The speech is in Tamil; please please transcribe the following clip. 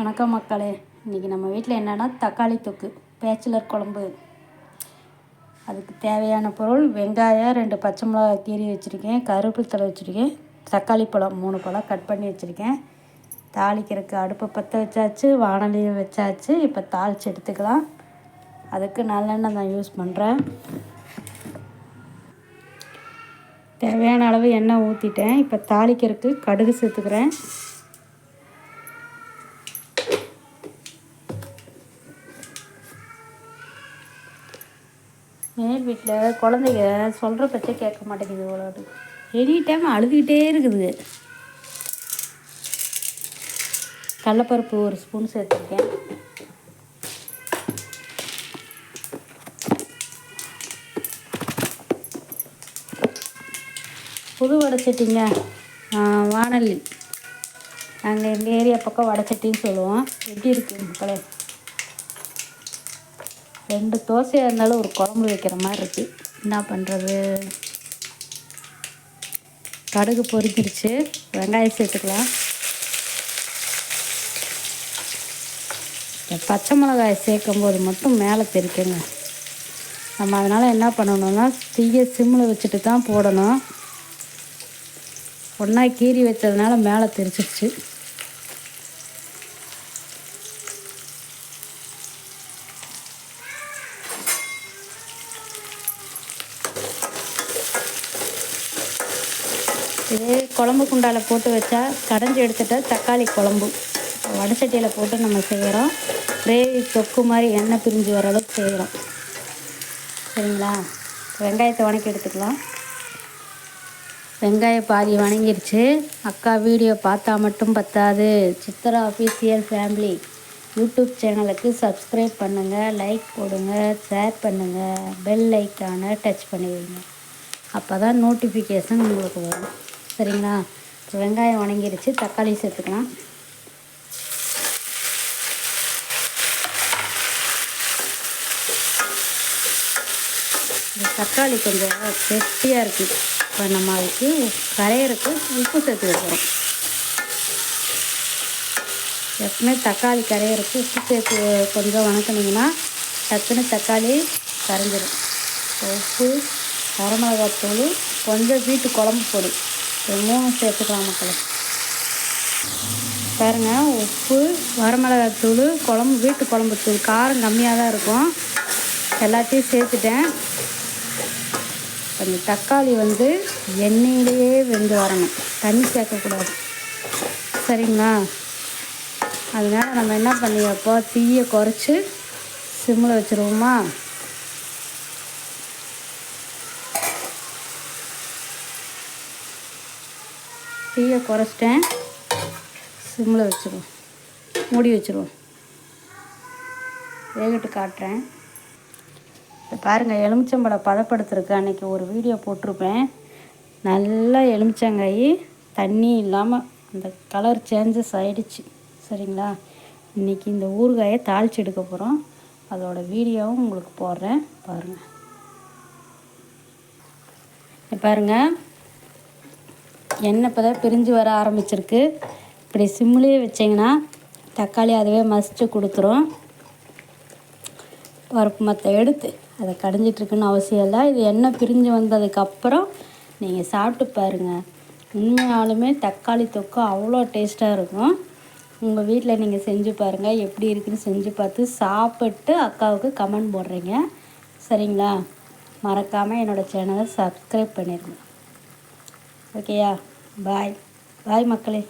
வணக்கம் மக்களே. இன்றைக்கி நம்ம வீட்டில் என்னென்னா தக்காளி தொக்கு பேச்சுலர் குழம்பு. அதுக்கு தேவையான பொருள் வெங்காயம் ரெண்டு பச்சை மிளகா கீரி வச்சுருக்கேன் கருவேப்பிலை தலை வச்சுருக்கேன் தக்காளி பழம் மூணு பழம் கட் பண்ணி வச்சுருக்கேன். தாளிக்கிறதுக்கு அடுப்பை பற்ற வச்சாச்சு வானலியும் வச்சாச்சு இப்போ தாளித்து எடுத்துக்கலாம். அதுக்கு நல்லெண்ணெய் நான் யூஸ் பண்ணுறேன் தேவையான அளவு எண்ணெய் ஊற்றிட்டேன் இப்போ தாளிக்கிறதுக்கு கடுகு சேர்த்துக்கிறேன். மேல் வீட்டில் குழந்தைங்க சொல்கிற பச்சை கேட்க மாட்டேங்குது இவ்வளோ எனி டைம் அழுதுகிட்டே இருக்குது. கடலப்பருப்பு ஒரு ஸ்பூன் சேர்த்துருக்கேன். புது வடைச்சட்டிங்க வானல்லி நாங்கள் எங்கள் ஏரியா பக்கம் வடைச்சட்டின்னு சொல்லுவோம். எப்படி இருக்குது மக்களே ரெண்டு தோசையாக இருந்தாலும் ஒரு குழம்பு வைக்கிற மாதிரி இருக்குது என்ன பண்ணுறது கடுகு பொரிஞ்சிருச்சு. வெங்காயம் சேர்த்துக்கலாம். பச்சை மிளகாய் சேர்க்கும் போது மட்டும் மேலே தெரிக்குங்க. நம்ம அதனால் என்ன பண்ணணும்னா தீய சிம்மில் வச்சுட்டு தான் போடணும். ஒன்றா கீறி வச்சதுனால மேலே தெரிச்சிருச்சு இதே குழம்பு குண்டாவில் போட்டு வச்சா கடைஞ்சி எடுத்துட்டா தக்காளி குழம்பு. வடை சட்டியில் போட்டு நம்ம செய்கிறோம் கிரேவி தொக்கு மாதிரி எண்ணெய் பிரிஞ்சு வர அளவுக்கு செய்கிறோம் சரிங்களா? வெங்காயத்தை வணக்கி எடுத்துக்கலாம். வெங்காயம் பாதி வணங்கிருச்சு. அக்கா வீடியோ பார்த்தா மட்டும் பத்தாது. சித்ரா அஃபீஷியல் ஃபேமிலி யூடியூப் சேனலுக்கு சப்ஸ்கிரைப் பண்ணுங்கள் லைக் போடுங்க ஷேர் பண்ணுங்கள் பெல் லைக்கான டச் பண்ணி வைங்க அப்போ தான் நோட்டிஃபிகேஷன் உங்களுக்கு வரும். சரிங்களா? வெங்காயம் வணங்கிருச்சு. தக்காளி சேர்த்துக்கலாம். தக்காளி கொஞ்சம் கெட்டியாக இருக்குது இப்போ நம்ம அதுக்கு கரையிறக்கு உப்பு சேர்த்து வைக்கிறோம். எப்பவுமே தக்காளி கரையிறக்கு உப்பு சேர்த்து கொஞ்சம் வணக்கினீங்கன்னா டக்குன்னு தக்காளி கரைஞ்சிடும் உப்பு வரமிளகாத்தூள் கொஞ்சம் வீட்டு குழம்பு பொடி. மூணு சேர்த்துக்கலாம் மக்களை. பாருங்கள் உப்பு வரமிளகாத்தூள் குழம்பு வீட்டு குழம்பு தூள் காரம் கம்மியாக தான் இருக்கும். எல்லாத்தையும் சேர்த்துட்டேன். அந்த தக்காளி வந்து எண்ணெயிலேயே வெந்து வரணும். தண்ணி சேர்க்கக்கூடாது. சரிங்களா? அதனால் நம்ம என்ன பண்ணியப்போ தீயை குறைச்சி சிம்மில் வச்சுருவோமா? தீயை குறைச்சிட்டேன். சிம்மில் வச்சுருவோம். மூடி வச்சுருவோம். வேகட்டு காட்டுறேன். இப்போ பாருங்கள் எலுமிச்சம்பழம் பதப்படுத்துறதுக்கு அன்றைக்கி ஒரு வீடியோ போட்டிருப்பேன். நல்லா எலுமிச்சங்காய் தண்ணி இல்லாமல் அந்த கலர் சேஞ்சஸ் ஆகிடுச்சு சரிங்களா? இன்றைக்கி இந்த ஊறுகாயை தாளித்து எடுக்க போகிறோம் அதோடய வீடியோவும் உங்களுக்கு போடுறேன். பாருங்கள் பாருங்கள் எண்ணெய் இப்போ தான் பிரிஞ்சு வர ஆரம்பிச்சிருக்கு. இப்படி சிம்லேயே வச்சிங்கன்னா தக்காளி அதுவே மசித்து கொடுத்துரும். பருப்பு மற்ற எடுத்து அதை கடைஞ்சிட்ருக்குன்னு அவசியம் இல்லை. இது எண்ணெய் பிரிஞ்சு வந்ததுக்கப்புறம் நீங்கள் சாப்பிட்டு பாருங்கள் உண்மையாலுமே தக்காளி தொக்கு அவ்வளோ டேஸ்ட்டாக இருக்கும். உங்கள் வீட்டில் நீங்கள் செஞ்சு பாருங்கள் எப்படி இருக்குன்னு செஞ்சு பார்த்து சாப்பிட்டு அக்காவுக்கு கமெண்ட் போடுறீங்க. சரிங்களா? மறக்காமல் என்னோடய சேனலை சப்ஸ்கிரைப் பண்ணிடுங்க ஓகேயா? பாய். பாய் மக்களே.